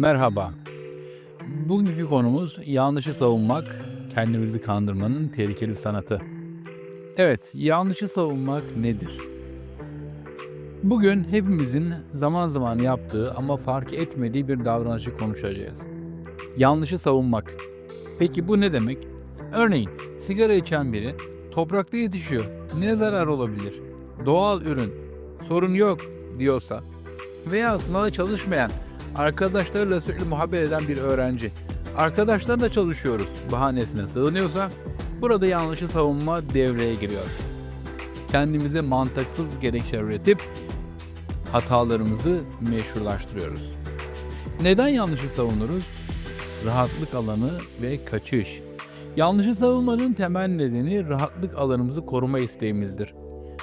Merhaba. Bugünkü konumuz yanlışı savunmak, kendimizi kandırmanın tehlikeli sanatı. Evet, yanlışı savunmak nedir? Bugün hepimizin zaman zaman yaptığı ama fark etmediği bir davranışı konuşacağız. Yanlışı savunmak. Peki bu ne demek? Örneğin sigara içen biri toprakta yetişiyor. Ne zarar olabilir? Doğal ürün. Sorun yok diyorsa veya sınava çalışmayan, arkadaşlarıyla sürekli muhabbet eden bir öğrenci, arkadaşlarla çalışıyoruz bahanesine sığınıyorsa burada yanlışı savunma devreye giriyor. Kendimize mantıksız gerekçeler üretip hatalarımızı meşrulaştırıyoruz. Neden yanlışı savunuruz? Rahatlık alanı ve kaçış. Yanlışı savunmanın temel nedeni rahatlık alanımızı koruma isteğimizdir.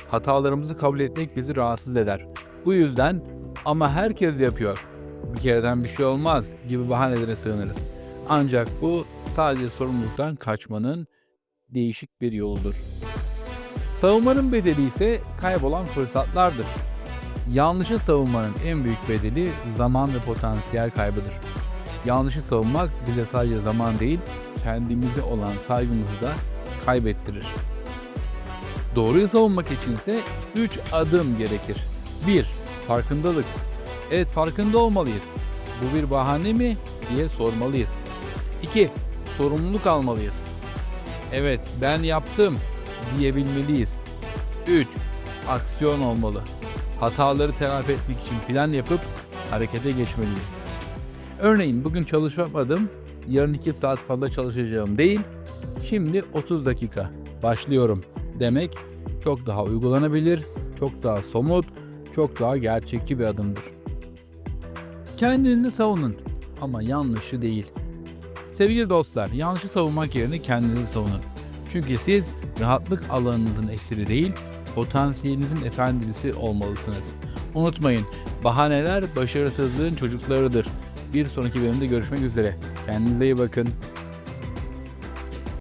Hatalarımızı kabul etmek bizi rahatsız eder. Bu yüzden ama herkes yapıyor. Bir kereden bir şey olmaz gibi bahanelere sığınırız. Ancak bu sadece sorumluluktan kaçmanın değişik bir yoludur. Savunmanın bedeli ise kaybolan fırsatlardır. Yanlışı savunmanın en büyük bedeli zaman ve potansiyel kaybıdır. Yanlışı savunmak bize sadece zaman değil, kendimize olan saygımızı da kaybettirir. Doğruyu savunmak içinse 3 adım gerekir. 1. Farkındalık. Evet farkında olmalıyız. Bu bir bahane mi diye sormalıyız. 2. Sorumluluk almalıyız. Evet ben yaptım diyebilmeliyiz. 3. Aksiyon olmalı. Hataları telafi etmek için plan yapıp harekete geçmeliyiz. Örneğin bugün çalışmadım, yarın 2 saat fazla çalışacağım değil, şimdi 30 dakika başlıyorum demek çok daha uygulanabilir, çok daha somut, çok daha gerçekçi bir adımdır. Kendini savunun ama yanlışı değil. Sevgili dostlar, yanlışı savunmak yerine kendinizi savunun. Çünkü siz rahatlık alanınızın esiri değil, potansiyelinizin efendisi olmalısınız. Unutmayın, bahaneler başarısızlığın çocuklarıdır. Bir sonraki bölümde görüşmek üzere. Kendinize iyi bakın.